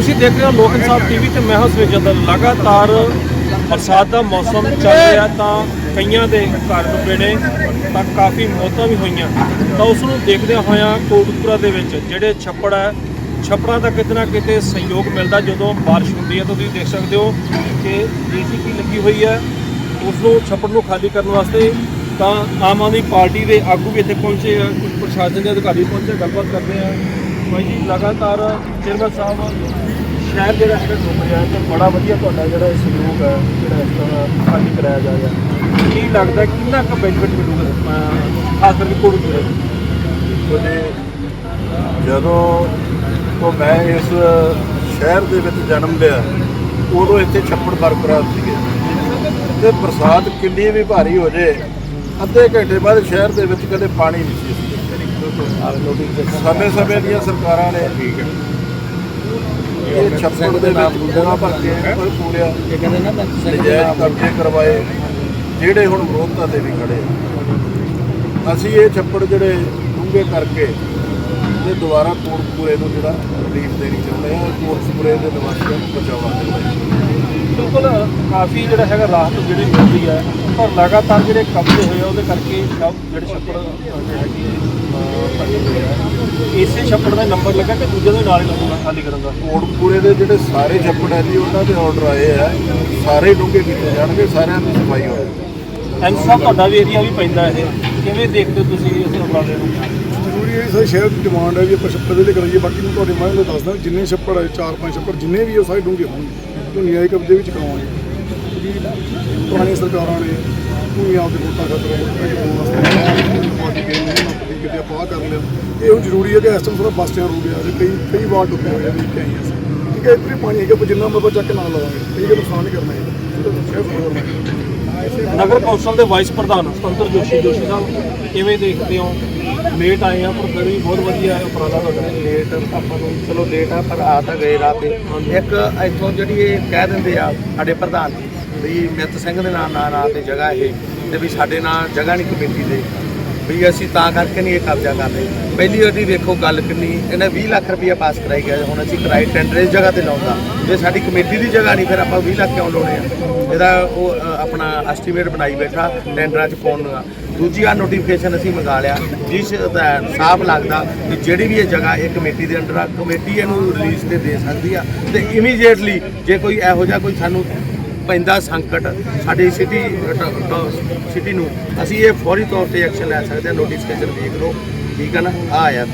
ਤੁਸੀਂ ਦੇਖ ਰਹੇ ਹੋ ਲੋਕ ਇਨਸਾਫ ਟੀਵੀ ਤੇ ਮੈਂ ਹਾਂ ਸਵੇਜਦਰ ਲਗਾਤਾਰ ਬਰਸਾਤ ਦਾ ਮੌਸਮ ਚੱਲ ਰਿਹਾ ਤਾਂ ਕਈਆਂ ਦੇ ਘਰ ਡੁੱਬੇ ਨੇ, ਤਾਂ ਕਾਫੀ ਮੌਤਾਂ ਵੀ ਹੋਈਆਂ। ਤਾਂ ਉਸ ਨੂੰ ਦੇਖਦਿਆਂ ਹੋਇਆਂ ਕੋਟਪੁਰਾ ਦੇ ਵਿੱਚ ਜਿਹੜੇ ਛੱਪੜ ਹੈ, ਛੱਪੜਾਂ ਦਾ ਕਿਤੇ ਨਾ ਕਿਤੇ ਸਹਿਯੋਗ ਮਿਲਦਾ ਜਦੋਂ ਬਾਰਿਸ਼ ਹੁੰਦੀ ਹੈ ਤਾਂ ਤੁਸੀਂ ਦੇਖ ਸਕਦੇ ਹੋ ਕਿ ਜੀਸੀਪੀ ਲੱਗੀ ਹੋਈ ਹੈ। ਉਸ ਨੂੰ ਛੱਪੜ ਨੂੰ ਖਾਲੀ ਕਰਨ ਵਾਸਤੇ ਤਾਂ ਆਮ ਆਦਮੀ ਪਾਰਟੀ ਦੇ ਆਗੂ ਵੀ ਇੱਥੇ ਪਹੁੰਚੇ ਆ, ਕੁਝ ਪ੍ਰਸ਼ਾਸਨ ਦੇ ਅਧਿਕਾਰੀ ਪਹੁੰਚੇ, ਗੱਲਬਾਤ ਕਰਦੇ ਆ। ਭਾਈ ਜੀ, ਲਗਾਤਾਰ ਚੇਅਰਮੈਨ ਸਾਹਿਬ, ਸ਼ਹਿਰ ਜਿਹੜਾ ਹੈਗਾ ਡੁੱਬ ਰਿਹਾ ਤੇ ਬੜਾ ਵਧੀਆ ਤੁਹਾਡਾ ਜਿਹੜਾ ਇਹ ਸਹਿਯੋਗ ਹੈ, ਜਿਹੜਾ ਇਸ ਤਰ੍ਹਾਂ ਖਾਲੀ ਕਰਾਇਆ ਜਾ ਰਿਹਾ ਕੀ ਲੱਗਦਾ ਕਿੰਨਾ ਕੁ ਬੈਨੀਫਿਟ ਮਿਲੂਗਾ, ਅਹ ਖਾਸ ਕਰਕੇ ਕੋੜੂਪੁਰੇ ਉਹਨੇ ਜਦੋਂ ਤੋਂ ਮੈਂ ਇਸ ਸ਼ਹਿਰ ਦੇ ਵਿੱਚ ਜਨਮ ਲਿਆ, ਉਦੋਂ ਇੱਥੇ ਛੱਪੜ ਬਰਕਰਾਰ ਸੀਗੇ। ਤੇ ਬਰਸਾਤ ਕਿੰਨੀ ਵੀ ਭਾਰੀ ਹੋ ਜੇ, ਅੱਧੇ ਘੰਟੇ ਬਾਅਦ ਸ਼ਹਿਰ ਦੇ ਵਿੱਚ ਕਦੇ ਪਾਣੀ ਨਹੀਂ ਸੀ। ਸਮੇਂ ਸਮੇਂ ਦੀਆਂ ਸਰਕਾਰਾਂ ਨੇ ਠੀਕ ਹੈ। ਇਹ ਛੱਪੜ ਦੇ ਵਿੱਚ ਕੂੜਾ ਭਰ ਕੇ ਕੋਈ ਕੂੜਿਆ ਇਹ ਕਹਿੰਦੇ ਨਾ ਮੈਂ ਨਜਾਇਜ਼ ਕਬਜ਼ੇ ਕਰਵਾਏ। ਜਿਹੜੇ ਹੁਣ ਵਿਰੋਧਤਾ ਤੇ ਵੀ ਖੜੇ। ਅਸੀਂ ਇਹ ਛੱਪੜ ਜਿਹੜੇ ਡੂੰਘੇ ਕਰਕੇ ਤੇ ਦੁਬਾਰਾ ਕੋਟਪੂਰੇ ਨੂੰ ਜਿਹੜਾ ਰਿਲੀਫ ਦੇਣੀ ਚਾਹੁੰਦੇ ਆ ਕੋਟਪੂਰੇ ਦੇ ਨਿਵਾਸੀਆਂ ਨੂੰ ਬਚਾਉਣਾ ਚਾਹੁੰਦੇ ਆ। ਬਿਲਕੁਲ ਕਾਫੀ ਜਿਹੜਾ ਹੈਗਾ ਰਾਹਤ ਜਿਹੜੀ ਮਿਲਦੀ ਹੈ। ਪਰ ਲਗਾਤਾਰ ਜਿਹੜੇ ਕਬਜ਼ੇ ਹੋਏ ਆ ਉਹਦੇ ਕਰਕੇ ਸਭ ਜਿਹੜੇ ਛੱਪੜ ਹੈਗੇ। ਇਸੇ ਛੱਪੜ ਦਾ ਨੰਬਰ ਲੱਗਾ ਕਿ ਦੂਜੇ ਦੇ ਨਾਲ ਹੀ ਲੱਗੂਗਾ ਖਾਲੀ ਕਰਨ ਦਾ? ਕੋਟਪੂਰੇ ਦੇ ਜਿਹੜੇ ਸਾਰੇ ਛੱਪੜ ਆ ਜੀ ਉਹਨਾਂ ਦੇ ਆਰਡਰ ਆਏ ਆ। ਸਾਰੇ ਡੂੰਘੇ ਕੀਤੇ ਜਾਣਗੇ ਸਾਰਿਆਂ ਦੀ ਸਫ਼ਾਈ ਹੋਵੇਗੀ ਐਂਡ ਸਾਹਿਬ ਤੁਹਾਡਾ ਵੀ ਏਰੀਆ ਵੀ ਪੈਂਦਾ ਇਹ। ਕਿਵੇਂ ਦੇਖਦੇ ਹੋ ਤੁਸੀਂ ਇਸ ਉਪਰਾਲੇ ਨੂੰ? ਜ਼ਰੂਰੀ ਹੈ ਸਾਰੇ ਸ਼ਹਿਰ ਦੀ ਡਿਮਾਂਡ ਹੈ ਵੀ ਆਪਾਂ ਛੱਪੜ ਦੇ ਲਈ ਕਰਾਈਏ। ਬਾਕੀ ਨੂੰ ਤੁਹਾਡੇ ਮਾਇਨੇ ਦੱਸਦਾ ਜਿੰਨੇ ਛੱਪੜ ਹੈ ਚਾਰ ਪੰਜ ਛੱਪੜ ਜਿੰਨੇ ਵੀ ਉਹ ਸਾਰੇ ਡੂੰਘੇ ਹੋਣਗੇ। ਦੁਨੀਆ ਦੇ ਕਬਜ਼ੇ ਵਿੱਚ ਕਰਾਉਣਗੇ ਕਿਉਂਕਿ ਪੁਰਾਣੀਆਂ ਸਰਕਾਰਾਂ ਨੇ ਦੁਨੀਆ ਦੇ ਵੋਟਾਂ ਖਾਤਰ ਪਾਰਟੀ ਗਏ ਨਹੀਂ ਕਿਤੇ ਆਪਾਂ ਕਰ ਲਿਆ ਇਹ ਹੁਣ ਜ਼ਰੂਰੀ ਹੈ ਕਿ ਇਸ ਟਾਈਮ ਥੋੜਾ ਬੱਸ ਸਟੈਂਡ ਹੋ ਗਿਆ ਤੇ ਕਈ ਕਈ ਵਾਰ ਡੁੱਬੇ ਹੋਏ ਦੇਖ ਕੇ ਆਏ ਹਾਂ। ਠੀਕ ਹੈ, ਇੱਥੇ ਵੀ ਪਾਣੀ ਹੈਗਾ ਪਰ ਜਿੰਨਾ ਮਰਜ਼ੀ ਚੱਕ ਨਾ ਲਾਵਾਂਗੇ। ਠੀਕ ਹੈ ਨੁਕਸਾਨ ਨਹੀਂ ਕਰਨਾ ਹੈ। ਨਗਰ ਕੌਂਸਲ ਦੇ ਵਾਈਸ ਪ੍ਰਧਾਨ ਸੁਤੰਤਰ ਜੋਸ਼ੀ ਜੋਸ਼ੀ ਸਾਹਿਬ, ਕਿਵੇਂ ਦੇਖਦੇ ਹੋ? ਲੇਟ ਆਏ ਆ ਪਰ ਫਿਰ ਵੀ ਬਹੁਤ ਵਧੀਆ ਉਪਰਾਲਾ ਤੁਹਾਡਾ। ਲੇਟ ਆਪਾਂ ਨੂੰ ਚਲੋ ਲੇਟ ਆ ਪਰ ਆ ਤਾਂ ਗਏ ਰਾਹ ਤੇ ਇੱਕ ਇੱਥੋਂ ਜਿਹੜੀ ਇਹ ਕਹਿ ਦਿੰਦੇ ਆ ਸਾਡੇ ਪ੍ਰਧਾਨ ਜੀ ਵੀ ਮਿੱਤ ਸਿੰਘ ਦੇ ਨਾਂ ਨਾਂ ਨਾਂ ਤੇ ਜਗ੍ਹਾ ਇਹ ਤੇ ਵੀ ਸਾਡੇ ਨਾਂ ਜਗ੍ਹਾ ਨਹੀਂ ਕਮੇਟੀ ਦੇ। ਵੀ ਅਸੀਂ ਤਾਂ ਕਰਕੇ ਨਹੀਂ ਇਹ ਕਬਜ਼ਾ ਕਰ ਰਹੇ। ਪਹਿਲੀ ਉਹਦੀ ਵੇਖੋ ਗੱਲ ਕਿੰਨੀ ਇਹਨੇ 20 ਲੱਖ ਰੁਪਏ ਪਾਸ ਕਰਾਈ ਗਿਆ। ਹੁਣ ਅਸੀਂ ਕਰਾਈ ਟੈਂਡਰ ਇਸ ਜਗ੍ਹਾ ਤੇ ਲਾਉਂਦਾ। ਜੇ ਸਾਡੀ ਕਮੇਟੀ ਦੀ ਜਗ੍ਹਾ ਨਹੀਂ ਫਿਰ ਆਪਾਂ 20 ਲੱਖ ਕਿਉਂ ਲਾਉਣੇ ਆ? ਇਹਦਾ ਉਹ ਆਪਣਾ ਐਸਟੀਮੇਟ ਬਣਾਈ ਬੈਠਾ ਟੈਂਡਰਾਂ 'ਚ ਪਾਉਣ। ਦੂਜੀ ਆ ਨੋਟੀਫਿਕੇਸ਼ਨ ਅਸੀਂ ਮੰਗਾ ਲਿਆ ਜਿਸ ਦਾ ਸਾਫ਼ ਲੱਗਦਾ ਕਿ ਜਿਹੜੀ ਵੀ ਇਹ ਜਗ੍ਹਾ ਇਹ ਕਮੇਟੀ ਦੇ ਅੰਡਰ ਆ ਕਮੇਟੀ ਇਹਨੂੰ ਰਿਲੀਜ਼ ਤੇ ਦੇ ਸਕਦੀ ਆ ਤੇ ਇਮੀਡੀਏਟਲੀ ਜੇ ਕੋਈ ਇਹੋ ਜਿਹਾ ਕੋਈ ਸਾਨੂੰ ਪੈਂਦਾ ਸੰਕਟ ਸਾਡੀ ਸਿਟੀ ਸਿਟੀ ਨੂੰ ਅਸੀਂ ਇਹ ਫੌਰੀ ਤੌਰ ਤੇ ਐਕਸ਼ਨ ਲੈ ਸਕਦੇ ਹਾਂ ਨੋਟੀਫਿਕੇਸ਼ਨ ਦੇਖ ਲਓ ਠੀਕ ਹੈ ਨਾ? ਆ ਆਇਆ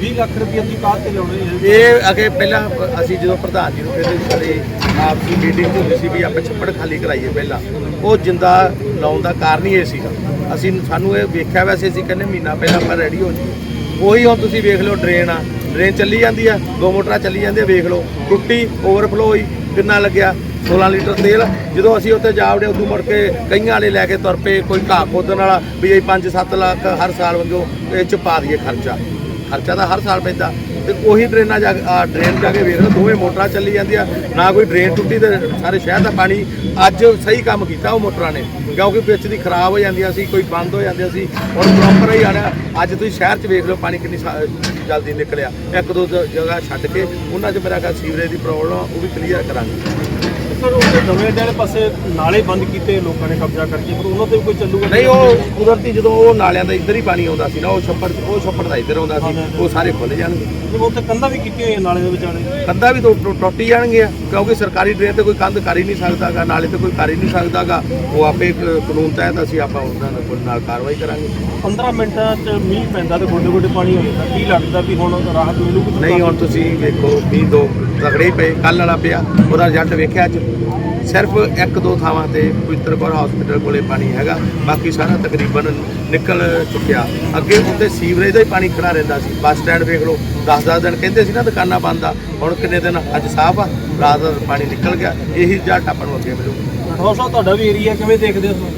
20 ਲੱਖ ਰੁਪਏ ਦੀ ਕਾਹ ਤੇ ਲਾਉਣੇ ਇਹ ਅਗੇ ਪਹਿਲਾਂ ਅਸੀਂ ਜਦੋਂ ਪ੍ਰਧਾਨ ਜੀ ਨੂੰ ਕਹਿੰਦੇ ਸਾਡੇ ਆਪਸੀ ਮੀਟਿੰਗ ਹੁੰਦੀ ਸੀ ਵੀ ਆਪਾਂ ਛੱਪੜ ਖਾਲੀ ਕਰਾਈਏ ਪਹਿਲਾਂ ਉਹ ਜਿੰਦਾ ਲਾਉਣ ਦਾ ਕਾਰਨ ਹੀ ਇਹ ਸੀਗਾ। ਅਸੀਂ ਸਾਨੂੰ ਇਹ ਵੇਖਿਆ ਵੈਸੇ ਅਸੀਂ ਕਹਿੰਦੇ ਮਹੀਨਾ ਪਹਿਲਾਂ ਆਪਾਂ ਰੈਡੀ ਹੋ ਜਾਈਏ। ਉਹੀ ਹੁਣ ਤੁਸੀਂ ਵੇਖ ਲਓ ਡਰੇਨ ਆ। ਡਰੇਨ ਚੱਲੀ ਜਾਂਦੀ ਆ, ਦੋ ਮੋਟਰਾਂ ਚੱਲੀ ਜਾਂਦੀਆਂ, ਵੇਖ ਲਓ। ਟੁੱਟੀ ਓਵਰਫਲੋ ਹੋਈ, ਕਿੰਨਾ ਲੱਗਿਆ? 16 ਲੀਟਰ ਤੇਲ। ਜਦੋਂ ਅਸੀਂ ਉੱਥੇ ਜਾ ਵੜੇ, ਉਦੋਂ ਮੁੜ ਕੇ ਕਈਆਂ ਵਾਲੇ ਲੈ ਕੇ ਤੁਰ ਪਏ, ਕੋਈ ਘਾਹ ਖੋਦਣ ਵਾਲਾ, ਵੀ ਇਹ 5-7 ਲੱਖ ਹਰ ਸਾਲ ਵਾਂਗੂ ਇਹ ਚ ਪਾ ਦਈਏ ਖਰਚਾ। ਖਰਚਾ ਤਾਂ ਹਰ ਸਾਲ ਪੈਂਦਾ। ਤੇ ਉਹੀ ਡਰੇਨਾਂ ਜਾ ਆਹ ਡਰੇਨ ਜਾ ਕੇ ਵੇਖ ਲਓ ਦੋਵੇਂ ਮੋਟਰਾਂ ਚੱਲੀ ਜਾਂਦੀਆਂ ਨਾ ਕੋਈ ਡਰੇਨ ਟੁੱਟੀ ਤੇ ਸਾਰੇ ਸ਼ਹਿਰ ਦਾ ਪਾਣੀ ਅੱਜ ਸਹੀ ਕੰਮ ਕੀਤਾ ਉਹ ਮੋਟਰਾਂ ਨੇ ਕਿਉਂਕਿ ਵਿੱਚ ਦੀ ਖਰਾਬ ਹੋ ਜਾਂਦੀਆਂ ਸੀ ਕੋਈ ਬੰਦ ਹੋ ਜਾਂਦੀਆਂ ਸੀ ਹੁਣ ਪ੍ਰੋਪਰ ਹੀ ਆਣਾ ਅੱਜ ਤੁਸੀਂ ਸ਼ਹਿਰ 'ਚ ਵੇਖ ਲਓ ਪਾਣੀ ਕਿੰਨੀ ਜਲਦੀ ਨਿਕਲਿਆ। ਇੱਕ ਦੋ ਜਗ੍ਹਾ ਛੱਡ ਕੇ ਉਹਨਾਂ 'ਚ ਮੇਰਾ ਕਹਾ ਸੀਵਰੇਜ ਦੀ ਪ੍ਰੋਬਲਮ ਉਹ ਵੀ ਕਲੀਅਰ ਕਰਾਂਗੇ। ਸਰ ਉਹਦੇ ਨਵੇਂ ਵਾਲੇ ਪਾਸੇ ਨਾਲੇ ਬੰਦ ਕੀਤੇ ਲੋਕਾਂ ਨੇ ਕਬਜ਼ਾ ਕਰਕੇ ਪਰ ਉਹਨਾਂ ਤੇ ਵੀ ਕੋਈ ਚੱਲੂਗਾ ਨਹੀਂ ਉਹ ਕੁਦਰਤੀ ਜਦੋਂ ਉਹ ਨਾਲਿਆਂ ਦਾ ਇੱਧਰ ਹੀ ਪਾਣੀ ਆਉਂਦਾ ਸੀ ਨਾ ਉਹ ਛੱਪੜ ਉਹ ਛੱਪੜ ਦਾ ਇੱਧਰ ਆਉਂਦਾ ਸੀ ਉਹ ਸਾਰੇ ਖੁੱਲ ਜਾਣਗੇ। ਕੰਧਾਂ ਵੀ ਹੋਈਆਂ ਨਾਲੇ ਦੇ ਵਿਚਾਲੇ। ਕੰਧਾਂ ਵੀ ਟੁੱਟ ਜਾਣਗੀਆਂ ਕਿਉਂਕਿ ਸਰਕਾਰੀ ਡਰੇਨ ਤੇ ਕੋਈ ਕੰਧ ਕਰ ਹੀ ਨਹੀਂ ਸਕਦਾਗਾ ਨਾਲੇ ਤੇ ਕੋਈ ਕਰ ਹੀ ਨਹੀਂ ਸਕਦਾਗਾ। ਉਹ ਆਪੇ ਇੱਕ ਕਾਨੂੰਨ ਤਹਿਤ ਅਸੀਂ ਆਪਾਂ ਉਹਨਾਂ ਦੇ ਨਾਲ ਕਾਰਵਾਈ ਕਰਾਂਗੇ। 15 ਮਿੰਟਾਂ ਚ ਮੀਂਹ ਪੈਂਦਾ ਤੇ ਗੋਡੇ ਗੋਡੇ ਪਾਣੀ ਹੋ ਜਾਂਦਾ ਕੀ ਲੱਗਦਾ ਵੀ ਹੁਣ ਰਾਹਤ ਮਿਲੂਗੀ? ਨਹੀਂ ਹੁਣ ਤੁਸੀਂ ਵੇਖੋ ਵੀ ਦੋ ਤਗੜੇ ਹੀ ਪਏ ਕੱਲ ਵਾਲਾ ਪਿਆ ਉਹਦਾ ਰਿਜ਼ਲਟ ਵੇਖਿਆ ਅੱਜ। ਸਿਰਫ ਇੱਕ ਦੋ ਥਾਵਾਂ ਤੇ ਪਵਿੱਤਰ ਕੌਰ ਹਸਪੀਟਲ ਕੋਲੇ ਪਾਣੀ ਹੈਗਾ ਬਾਕੀ ਸਾਰਾ ਤਕਰੀਬਨ ਨਿਕਲ ਚੁੱਕਿਆ। ਅੱਗੇ ਉੱਤੇ ਸੀਵਰੇਜ ਦਾ ਹੀ ਪਾਣੀ ਖੜਾ ਰਹਿੰਦਾ ਸੀ। ਬੱਸ ਸਟੈਂਡ ਵੇਖ ਲਓ 10-10 ਦਿਨ ਕਹਿੰਦੇ ਸੀ ਨਾ ਦੁਕਾਨਾਂ ਬੰਦ ਆ। ਹੁਣ ਕਿੰਨੇ ਦਿਨ ਅੱਜ ਸਾਫ਼ ਆ ਰਾਤ ਦਾ ਪਾਣੀ ਨਿਕਲ ਗਿਆ। ਇਹੀ ਰਿਜ਼ਲਟ ਆਪਾਂ ਨੂੰ ਅੱਗੇ ਮਿਲੂਗਾ ਹੋਰ ਸਾਹਿਬ ਤੁਹਾਡਾ ਵੀ ਏਰੀਆ ਕਿਵੇਂ ਦੇਖਦੇ ਹੋ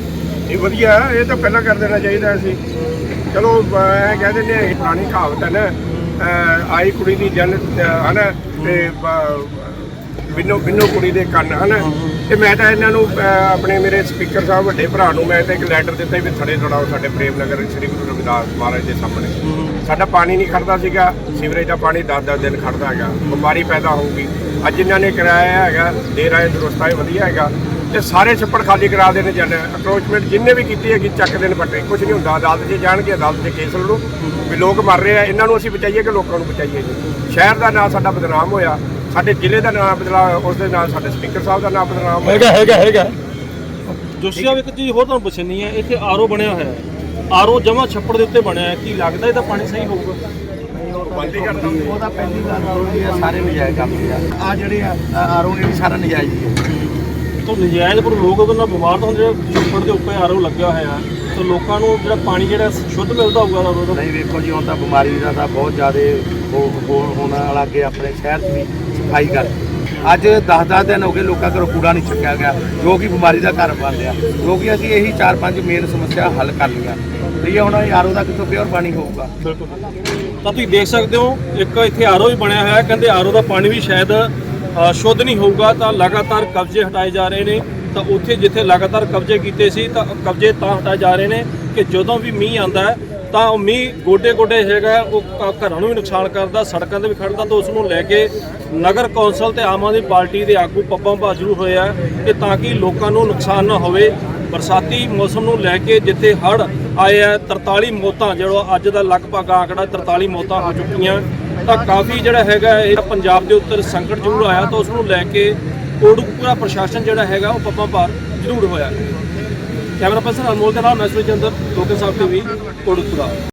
ਇਹ ਵਧੀਆ ਇਹ ਤਾਂ ਪਹਿਲਾਂ ਕਰ ਦੇਣਾ ਚਾਹੀਦਾ ਸੀ। ਚਲੋ ਐ ਕਹਿ ਦਿੰਦੇ ਆ ਇਹ ਪੁਰਾਣੀ ਕਹਾਵਤ ਹੈ ਨਾ। ਆਈ ਕੁੜੀ ਦੀ ਜਨ ਹਨਾ, ਤੇ ਬਿੰਨੋ ਬਿੰਨੋ ਕੁੜੀ ਦੇ ਕੰਨ, ਹਨਾ। ਤੇ ਮੈਂ ਤਾਂ ਇਹਨਾਂ ਨੂੰ ਆਪਣੇ ਮੇਰੇ ਸਪੀਕਰ ਸਾਹਿਬ ਵੱਡੇ ਭਰਾ ਨੂੰ ਮੈਂ ਤਾਂ ਇੱਕ ਲੈਟਰ ਦਿੱਤਾ ਵੀ ਥੜੇ ਛੜਾਓ ਸਾਡੇ ਪ੍ਰੇਮ ਨਗਰ ਸ੍ਰੀ ਗੁਰੂ ਰਵਿਦਾਸ ਮਹਾਰਾਜ ਦੇ ਸਾਹਮਣੇ। ਸਾਡਾ ਪਾਣੀ ਨਹੀਂ ਖੜਦਾ ਸੀਗਾ, ਸੀਵਰੇਜ ਦਾ ਪਾਣੀ 10-10 ਦਿਨ ਖੜਦਾ ਹੈਗਾ, ਬਿਮਾਰੀ ਪੈਦਾ ਹੋਊਗੀ। ਅੱਜ ਇਹਨਾਂ ਨੇ ਕਰਾਇਆ ਹੈਗਾ, ਦੇਰ ਆਏ, ਦਰੁਸਤਾ ਹੈ ਵਧੀਆ ਹੈਗਾ। ਤੇ ਸਾਰੇ ਛੱਪੜ ਖਾਲੀ ਕਰਾ ਦੇਣੇ ਜਾਣੇ ਅਪਰੋਚਮੈਂਟ ਜਿੰਨੇ ਵੀ ਕੀਤੀ ਹੈਗੀ ਚੱਕ ਦੇਣ ਪੱਟੇ। ਕੁਝ ਨਹੀਂ ਹੁੰਦਾ ਅਦਾਲਤ 'ਚ ਜਾਣਗੇ ਅਦਾਲਤ 'ਚ ਕੇਸ ਲੜੋ। ਵੀ ਲੋਕ ਮਰ ਰਹੇ ਆ ਇਹਨਾਂ ਨੂੰ ਅਸੀਂ ਬਚਾਈਏ ਕਿ ਲੋਕਾਂ ਨੂੰ ਬਚਾਈਏ ਜੀ? ਸ਼ਹਿਰ ਦਾ ਨਾਂ ਸਾਡਾ ਬਦਨਾਮ ਹੋਇਆ। ਸਾਡੇ ਜ਼ਿਲ੍ਹੇ ਦਾ ਨਾਮ ਬਦਲਾ ਉਸ ਦੇ ਨਾਲ ਸਾਡੇ ਸਪੀਕਰ ਸਾਹਿਬ ਦਾ ਨਾਮ ਬਦਨਾਮ ਹੋਇਆ। ਹੈਗਾ ਹੈਗਾ ਜੋਸ਼ੀ ਸਾਹਿਬ ਇੱਕ ਚੀਜ਼ ਹੋਰ ਤੁਹਾਨੂੰ ਪੁੱਛਣੀ ਹੈ ਇੱਥੇ ਆਰਓ ਬਣਿਆ ਹੋਇਆ ਹੈ। ਆਰਓ ਜਮਾ ਛੱਪੜ ਦੇ ਉੱਤੇ ਬਣਿਆ ਹੈ ਕੀ ਲੱਗਦਾ ਇਹਦਾ ਪਾਣੀ ਸਹੀ ਹੋਊਗਾ? ਬੰਦੀ ਕਰਦਾ ਉਹਦਾ ਪਹਿਲੀ ਗੱਲ ਹੈ ਸਾਰੇ ਨਜਾਇਜ਼ ਕੰਮ ਆ। ਆ ਜਿਹੜੇ ਆ ਆਰਓ ਨੇ ਵੀ ਸਾਰਾ ਨਜਾਇਜ਼ ਹੀ ਹੈ। ਤਾਂ ਨਜਾਇਜ਼ ਪਰ ਲੋਕ ਉਹਦੇ ਨਾਲ ਬਿਮਾਰ ਤਾਂ ਹੁੰਦੇ ਜਿਹੜੇ ਛੱਪੜ ਦੇ ਉੱਪਰ ਆਰਓ ਲੱਗਿਆ ਹੋਇਆ ਹੈ ਤਾਂ ਲੋਕਾਂ ਨੂੰ ਜਿਹੜਾ ਪਾਣੀ ਜਿਹੜਾ ਸ਼ੁੱਧ ਮਿਲਦਾ ਹੋਊਗਾ ਆਰਓ ਦਾ ਨਹੀਂ ਵੇਖੋ ਜੀ ਹੁਣ ਤਾਂ ਬਿਮਾਰੀ ਦਾ ਤਾਂ ਬਹੁਤ ਜ਼ਿਆਦਾ ਹੋਣ ਵਾਲਾ ਅੱਗੇ ਆਪਣੇ ਸ਼ਹਿਰ 'ਚ ਵੀ ਸਫ਼ਾਈ ਕਰ। ਅੱਜ 10-10 ਦਿਨ ਹੋ ਗਏ ਲੋਕਾਂ ਘਰੋਂ ਕੂੜਾ ਨਹੀਂ ਚੱਕਿਆ ਗਿਆ ਜੋ ਕਿ ਬਿਮਾਰੀ ਦਾ ਘਰ ਬਣ ਰਿਹਾ। ਕਿਉਂਕਿ ਅਸੀਂ ਇਹੀ 4-5 ਮੇਨ ਸਮੱਸਿਆ ਹੱਲ ਕਰ ਲਈਆਂ। ਤੇ ਇਹ ਹੁਣ ਆਰਓ ਦਾ ਕਿੱਥੋਂ ਪਿਓਰ ਪਾਣੀ ਹੋਊਗਾ? ਬਿਲਕੁਲ। ਤਾਂ ਤੁਸੀਂ ਦੇਖ ਸਕਦੇ ਹੋ ਇੱਕ ਇੱਥੇ ਆਰਓ ਵੀ ਬਣਿਆ ਹੋਇਆ ਕਹਿੰਦੇ ਆਰਓ ਦਾ ਪਾਣੀ ਵੀ ਸ਼ਾਇਦ ਸ਼ੁੱਧ ਨਹੀਂ ਹੋਊਗਾ ਤਾਂ ਲਗਾਤਾਰ ਕਬਜ਼ੇ ਹਟਾਏ ਜਾ ਰਹੇ ਨੇ। ਤਾਂ ਉੱਥੇ ਜਿੱਥੇ ਲਗਾਤਾਰ ਕਬਜ਼ੇ ਕੀਤੇ ਸੀ, ਤਾਂ ਕਬਜ਼ੇ ਤਾਂ ਹਟਾਏ ਜਾ ਰਹੇ ਨੇ ਕਿ ਜਦੋਂ ਵੀ ਮੀਂਹ ਆਂਦਾ ਹੈ, ਤਾਂ ਉਹ ਮੀਂਹ ਗੋਡੇ ਗੋਡੇ ਹੈਗਾ ਉਹ ਘਰਾਂ ਨੂੰ ਵੀ ਨੁਕਸਾਨ ਕਰਦਾ, ਸੜਕਾਂ ਤੇ ਵੀ ਖੜਦਾ, ਤਾਂ ਉਸ ਨੂੰ ਲੈ ਕੇ ਨਗਰ ਕੌਂਸਲ ਤੇ ਆਮ ਆਦਮੀ ਪਾਰਟੀ ਦੇ ਆਗੂ ਪੱਬਾਂ ਭਾਅ ਜ਼ਰੂਰ ਹੋਇਆ ਕਿ ਤਾਂ ਕਿ ਲੋਕਾਂ ਨੂੰ ਨੁਕਸਾਨ ਨਾ ਹੋਵੇ। ਬਰਸਾਤੀ ਮੌਸਮ ਨੂੰ ਲੈ ਕੇ ਜਿੱਥੇ ਹੜ੍ਹ ਆਏ ਆ 43 ਮੌਤਾਂ, ਜਿਹੜਾ ਅੱਜ ਦਾ ਲਗਭਗ ਆંકੜਾ 43 ਮੌਤਾਂ ਹੋ ਚੁੱਕੀਆਂ। ਤਾਂ ਕਾਫੀ ਜਿਹੜਾ ਹੈਗਾ ਇਹ ਪੰਜਾਬ ਦੇ ਉੱਤੇ ਸੰਕਟ ਜ਼ਰੂਰ ਆਇਆ ਤਾਂ ਉਸ ਨੂੰ ਲੈ ਕੇ ਕੋਟਕਪੂਰਾ ਪ੍ਰਸ਼ਾਸਨ ਜਿਹੜਾ ਹੈਗਾ ਉਹ ਪੱਬਾਂ ਭਾਰ ਜ਼ਰੂਰ ਹੋਇਆ। ਕੈਮਰਾ ਪਰਸਨ ਅਨਮੋਲ ਦੇ ਨਾਲ ਮੈਸੇਜ ਅੰਦਰ ਲੋਕਲ ਸਾਹਿਬ ਟੀਵੀ ਕੋਟਕਪੂਰਾ।